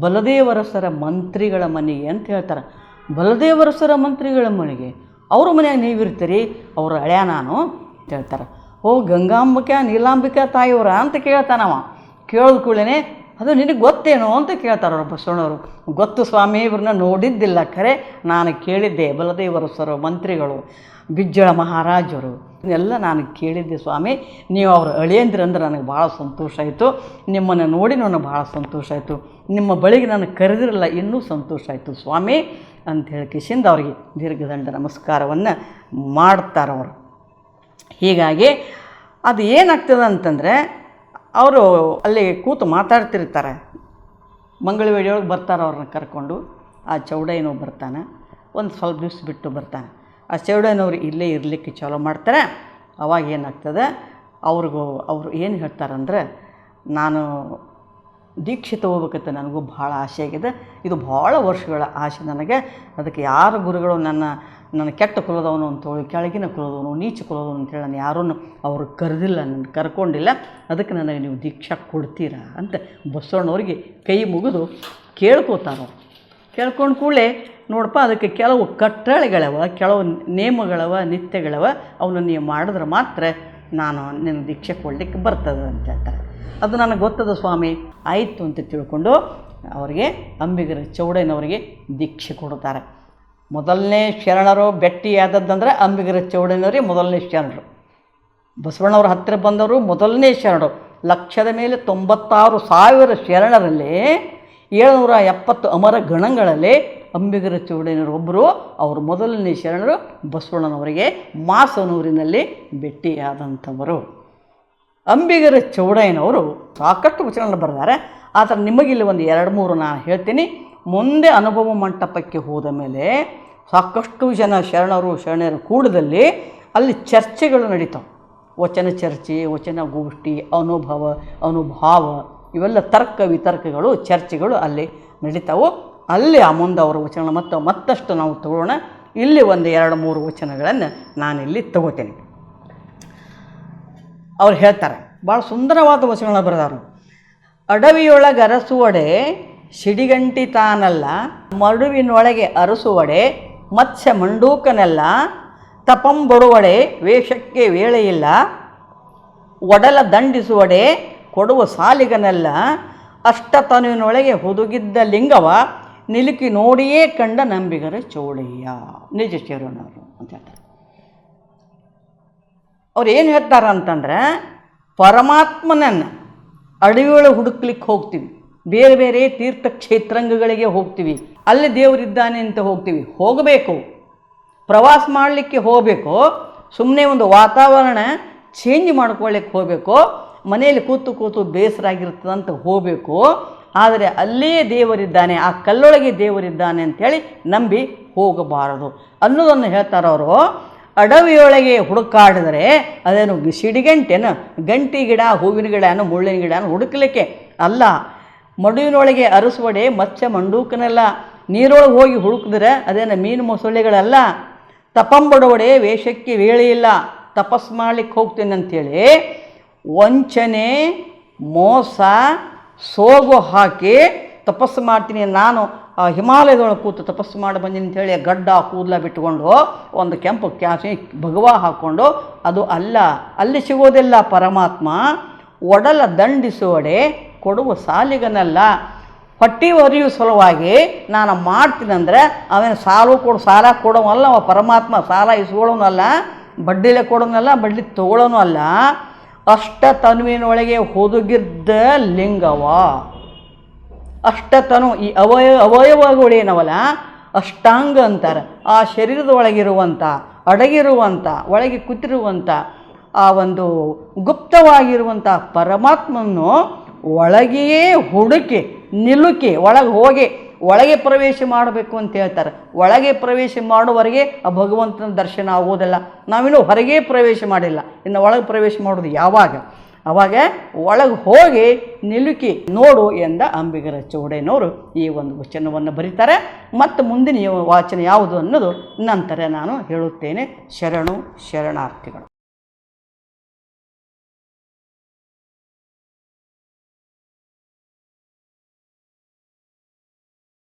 ಬಲದೇವರಸರ ಮಂತ್ರಿಗಳ ಮನೆಗೆ ಅಂತ ಹೇಳ್ತಾರೆ. ಬಲದೇವರಸರ ಮಂತ್ರಿಗಳ ಮನೆಗೆ. ಅವ್ರ ಮನೆಯಾಗ ನೀವಿರ್ತೀರಿ? ಅವ್ರ ಹಳೆಯ ನಾನು ಅಂತ ಹೇಳ್ತಾರೆ. ಓ ಗಂಗಾಂಬಿಕಾ, ನೀಲಾಂಬಿಕಾ ತಾಯಿಯವರ ಅಂತ ಕೇಳ್ತಾನವ ಕೇಳಿದ ಕೂಡಲೇ ಅದು ನಿನಗೆ ಗೊತ್ತೇನೋ ಅಂತ ಕೇಳ್ತಾರೆ ಬಸವಣ್ಣವರು ಗೊತ್ತು ಸ್ವಾಮಿ, ಇವ್ರನ್ನ ನೋಡಿದ್ದಿಲ್ಲ ಖರೆ ನಾನು ಕೇಳಿದ್ದೆ ಬಲದೇವರಸರು ಮಂತ್ರಿಗಳು ಬಿಜ್ಜಳ ಮಹಾರಾಜರು. ಇದನ್ನೆಲ್ಲ ನಾನು ಕೇಳಿದ್ದೆ ಸ್ವಾಮಿ, ನೀವು ಅವ್ರ ಅಳಿಯಂದ್ರಂದ್ರೆ ನನಗೆ ಭಾಳ ಸಂತೋಷ ಆಯಿತು. ನಿಮ್ಮನ್ನು ನೋಡಿ ನನಗೆ ಭಾಳ ಸಂತೋಷ ಆಯಿತು. ನಿಮ್ಮ ಬಳಿಗೆ ನಾನು ಕರೆದಿರಲ್ಲ, ಇನ್ನೂ ಸಂತೋಷ ಆಯಿತು ಸ್ವಾಮಿ, ಅಂತ ಹೇಳಿ ಕಿಶಿಂದ ಅವರಿಗೆ ದೀರ್ಘದಂಡ ನಮಸ್ಕಾರವನ್ನು ಮಾಡ್ತಾರೆ ಅವರು ಹೀಗಾಗಿ ಅದು ಏನಾಗ್ತದೆ ಅಂತಂದರೆ ಅವರು ಅಲ್ಲಿ ಕೂತು ಮಾತಾಡ್ತಿರ್ತಾರೆ. ಮಂಗಳವೇಡಿಯೊಳಗೆ ಬರ್ತಾರೆ ಅವ್ರನ್ನ ಕರ್ಕೊಂಡು. ಆ ಚೌಡಯ್ಯನವ್ರು ಬರ್ತಾನೆ. ಒಂದು ಸ್ವಲ್ಪ ದಿವ್ಸ ಬಿಟ್ಟು ಬರ್ತಾನೆ. ಆ ಚೌಡಯ್ಯನವ್ರು ಇಲ್ಲೇ ಇರಲಿಕ್ಕೆ ಚಾಲೋ ಮಾಡ್ತಾರೆ. ಅವಾಗ ಏನಾಗ್ತದೆ? ಅವ್ರಿಗೂ ಅವರು ಏನು ಹೇಳ್ತಾರಂದ್ರೆ ನಾನು ದೀಕ್ಷೆ ತಗೋಬೇಕಂತ ನನಗೂ ಭಾಳ ಆಸೆ ಆಗಿದೆ ಇದು ಭಾಳ ವರ್ಷಗಳ ಆಸೆ ನನಗೆ. ಅದಕ್ಕೆ ಯಾರು ಗುರುಗಳು ನನ್ನ ನನ್ನ ಕೆಟ್ಟ ಕುಲದವನು ಅಂತೇಳಿ ಕೆಳಗಿನ ಕುಲದವನು, ನೀಚ ಕುಲದವನು ಅಂತೇಳಿ ನಾನು ಯಾರೂ ಅವರು ಕರೆದಿಲ್ಲ ನನ್ನ ಕರ್ಕೊಂಡಿಲ್ಲ, ಅದಕ್ಕೆ ನನಗೆ ನೀವು ದೀಕ್ಷಾ ಕೊಡ್ತೀರಾ ಅಂತ ಬಸವಣ್ಣವ್ರಿಗೆ ಕೈ ಮುಗಿದು ಕೇಳ್ಕೋತಾರೆ ಕೇಳ್ಕೊಂಡು ಕೂಡಲೇ, ನೋಡಪ್ಪ, ಅದಕ್ಕೆ ಕೆಲವು ಕಟ್ಟಳೆಗಳವ, ಕೆಲವು ನೇಮಗಳವ, ನಿತ್ಯಗಳವ ಅವನ್ನ ನೀವು ಮಾಡಿದ್ರೆ ಮಾತ್ರ ನಾನು ನಿನ್ನ ದೀಕ್ಷೆ ಕೊಡಲಿಕ್ಕೆ ಬರ್ತದೆ ಅಂತ ಹೇಳ್ತಾರೆ. ಅದು ನನಗೆ ಗೊತ್ತದ ಸ್ವಾಮಿ, ಆಯಿತು ಅಂತ ತಿಳ್ಕೊಂಡು ಅವರಿಗೆ ಅಂಬಿಗರ ಚೌಡನವರಿಗೆ ದೀಕ್ಷೆ ಕೊಡ್ತಾರೆ ಮೊದಲನೇ ಶರಣರು ಭೆಟ್ಟಿಯಾದದ್ದಂದ್ರೆ ಅಂಬಿಗರ ಚೌಡನವರೇ ಮೊದಲನೇ ಶರಣರು. ಬಸವಣ್ಣವ್ರ ಹತ್ತಿರ ಬಂದವರು ಮೊದಲನೇ ಶರಣರು. ಲಕ್ಷದ ಮೇಲೆ ತೊಂಬತ್ತಾರು ಸಾವಿರ ಶರಣರಲ್ಲಿ ಏಳ್ನೂರ ಎಪ್ಪತ್ತು ಅಮರ ಗಣಗಳಲ್ಲಿ ಅಂಬಿಗರ ಚೌಡನವರೊಬ್ಬರು ಒಬ್ಬರು ಅವರು ಮೊದಲನೇ ಶರಣರು ಬಸವಣ್ಣನವರಿಗೆ ಮಾಸನೂರಿನಲ್ಲಿ ಭೇಟಿಯಾದಂಥವರು ಅಂಬಿಗರ ಚೌಡಯ್ಯನವರು ಸಾಕಷ್ಟು ವಚನಗಳನ್ನು ಬರೆದಾರೆ. ಆದರೆ ನಿಮಗಿಲ್ಲಿ ಒಂದು ಎರಡು ಮೂರು ನಾನು ಹೇಳ್ತೀನಿ. ಮುಂದೆ ಅನುಭವ ಮಂಟಪಕ್ಕೆ ಹೋದ ಮೇಲೆ ಸಾಕಷ್ಟು ಜನ ಶರಣರು ಶರಣರು ಕೂಡದಲ್ಲಿ ಅಲ್ಲಿ ಚರ್ಚೆಗಳು ನಡೀತಾವೆ. ವಚನ ಚರ್ಚೆ, ವಚನ ಗೋಷ್ಠಿ, ಅನುಭವ, ಅನುಭಾವ ಇವೆಲ್ಲ ತರ್ಕ ವಿತರ್ಕಗಳು, ಚರ್ಚೆಗಳು ಅಲ್ಲಿ ನಡೀತಾವೆ. ಅಲ್ಲಿ ಆ ಮುಂದೆ ಅವರ ವಚನ ಮತ್ತು, ಮತ್ತಷ್ಟು ನಾವು ತಗೊಳ್ಳೋಣ. ಇಲ್ಲಿ ಒಂದು ಎರಡು, ಮೂರು ವಚನಗಳನ್ನು ನಾನಿಲ್ಲಿ ತಗೋತೇನೆ. ಅವ್ರು ಹೇಳ್ತಾರೆ, ಭಾಳ ಸುಂದರವಾದ ವಚನಗಳು ಬರೆದವರು. ಅಡವಿಯೊಳಗೆ ಅರಸುವಡೆ, ಸಿಡಿಗಂಟಿ ತಾನಲ್ಲ, ಮರುವಿನೊಳಗೆ ಅರಸುವಡೆ ಮತ್ಸ್ಯ ಮಂಡೂಕನೆಲ್ಲ ತಪಂ ತಪಂಬೊಡುವಡೆ ವೇಷಕ್ಕೆ ವೇಳೆಯಿಲ್ಲ. ಒಡಲ ದಂಡಿಸುವಡೆ, ಕೊಡುವ ಸಾಲಿಗನೆಲ್ಲ ಅಷ್ಟತನುವಿನೊಳಗೆ ಹುದುಗಿದ್ದ ಲಿಂಗವ ನಿಲುಕಿ ನೋಡಿಯೇ ಕಂಡ ನಂಬಿಗರ ಚೌಳಯ್ಯ ನಿಜ ಚರಣರು ಅಂತ ಹೇಳ್ತಾರೆ. ಅವ್ರು ಏನು ಹೇಳ್ತಾರೆ ಅಂತಂದ್ರೆ, ಪರಮಾತ್ಮನನ್ನು ಅಡವಿಯೊಳಗೆ ಹುಡುಕ್ಲಿಕ್ಕೆ ಹೋಗ್ತೀವಿ. ಬೇರೆ ಬೇರೆ ತೀರ್ಥಕ್ಷೇತ್ರಂಗಗಳಿಗೆ ಹೋಗ್ತೀವಿ. ಅಲ್ಲಿ ದೇವರಿದ್ದಾನೆ ಅಂತ ಹೋಗ್ತೀವಿ. ಹೋಗಬೇಕು. ಪ್ರವಾಸ ಮಾಡಲಿಕ್ಕೆ ಹೋಗಬೇಕು. ಸುಮ್ಮನೆ ಒಂದು ವಾತಾವರಣ ಚೇಂಜ್ ಮಾಡ್ಕೊಳ್ಳಿಕ್ಕೆ ಹೋಗಬೇಕು. ಮನೆಯಲ್ಲಿ ಕೂತು ಕೂತು ಬೇಸರ ಅಂತ ಹೋಗಬೇಕು. ಆದರೆ ಅಲ್ಲೇ ದೇವರಿದ್ದಾನೆ, ಆ ಕಲ್ಲೊಳಗೆ ದೇವರಿದ್ದಾನೆ ಅಂಥೇಳಿ ನಂಬಿ ಹೋಗಬಾರದು. ಅನ್ನೋದನ್ನು ಹೇಳ್ತಾರೆ ಅವರು. ಅಡವಿಯೊಳಗೆ ಹುಡುಕಾಡಿದರೆ ಅದೇನು ಸಿಡಿಗಂಟೇನು ಗಂಟಿ ಗಿಡ, ಹೂವಿನ ಗಿಡನು ಮುಳ್ಳಿನ ಗಿಡನು ಹುಡುಕಲಿಕ್ಕೆ ಅಲ್ಲ. ಮಡುವಿನೊಳಗೆ ಅರಸುವಡೆ ಮತ್ಸ್ಯ ಮಂಡೂಕನೆಲ್ಲ ನೀರೊಳಗೆ ಹೋಗಿ ಹುಡುಕಿದ್ರೆ ಅದೇನು ಮೀನು ಮೊಸಳೆಗಳಲ್ಲ? ತಪಂಬಡವಡೆ ವೇಷಕ್ಕೆ ವೇಳೆಯಿಲ್ಲ ತಪಸ್ ಮಾಡ್ಲಿಕ್ಕೆ ಹೋಗ್ತೇನೆ ಅಂಥೇಳಿ ವಂಚನೆ, ಮೋಸ, ಸೋಗು ಹಾಕಿ ತಪಸ್ಸು ಮಾಡ್ತೀನಿ. ನಾನು ಆ ಹಿಮಾಲಯದೊಳಗೆ ಕೂತು ತಪಸ್ಸು ಮಾಡಿ ಬಂದೀನಿ ಅಂತೇಳಿ ಗಡ್ಡ ಕೂದಲ ಬಿಟ್ಟುಕೊಂಡು ಒಂದು ಕೆಂಪು ಕ್ಯಾಸಿ ಭಗವ ಹಾಕ್ಕೊಂಡು ಅದು ಅಲ್ಲ, ಅಲ್ಲಿ ಸಿಗೋದಿಲ್ಲ ಪರಮಾತ್ಮ. ಒಡಲ ದಂಡಿಸುವಡೆ, ಕೊಡುವ ಸಾಲಿಗನಲ್ಲ. ಹೊಟ್ಟಿ ಹೊರಿಯುವ ಸಲುವಾಗಿ ನಾನು ಮಾಡ್ತೀನಂದ್ರೆ ಅವನ ಸಾಲು ಕೊಡು, ಸಾಲ ಕೊಡೋವಲ್ಲ ಅವ ಪರಮಾತ್ಮ ಸಾಲ ಇಸ್ಕೊಳ್ಳೋನಲ್ಲ ಬಡ್ಡಿಲೆ ಕೊಡೋನಲ್ಲ ಬಡ್ಡಿ ತಗೊಳ್ಳೋನು ಅಲ್ಲ. ಅಷ್ಟ ತನುವಿನೊಳಗೆ ಹುದುಗಿದ್ದ ಲಿಂಗವ. ಅಷ್ಟತನು ಈ ಅವಯ ಅವಯವಗಳೇನವಲ್ಲ ಅಷ್ಟಾಂಗ ಅಂತಾರೆ. ಆ ಶರೀರದ ಒಳಗಿರುವಂಥ ಅಡಗಿರುವಂಥ ಒಳಗೆ ಕೂತಿರುವಂಥ ಆ ಒಂದು ಗುಪ್ತವಾಗಿರುವಂಥ ಪರಮಾತ್ಮನ್ನು ಒಳಗೆಯೇ ಹುಡುಕಿ ನಿಲುಕಿ ಒಳಗೆ ಹೋಗಿ, ಒಳಗೆ ಪ್ರವೇಶ ಮಾಡಬೇಕು ಅಂತ ಹೇಳ್ತಾರೆ. ಒಳಗೆ ಪ್ರವೇಶ ಮಾಡುವವರೆಗೆ ಆ ಭಗವಂತನ ದರ್ಶನ ಆಗೋದಿಲ್ಲ ನಾವಿನ್ನೂ ಹೊರಗೆ ಪ್ರವೇಶ ಮಾಡಿಲ್ಲ. ಇನ್ನು ಒಳಗೆ ಪ್ರವೇಶ ಮಾಡೋದು ಯಾವಾಗ? ಅವಾಗ ಒಳಗೆ ಹೋಗಿ ನಿಲುಕಿ ನೋಡು ಎಂದ ಅಂಬಿಗರ ಚೌಡೇನವರು ಈ ಒಂದು ವಚನವನ್ನು ಬರೀತಾರೆ. ಮತ್ತು ಮುಂದಿನ ವಾಚನ ಯಾವುದು ಅನ್ನೋದು ನಂತರ ನಾನು ಹೇಳುತ್ತೇನೆ. ಶರಣು ಶರಣಾರ್ಥಿಗಳು.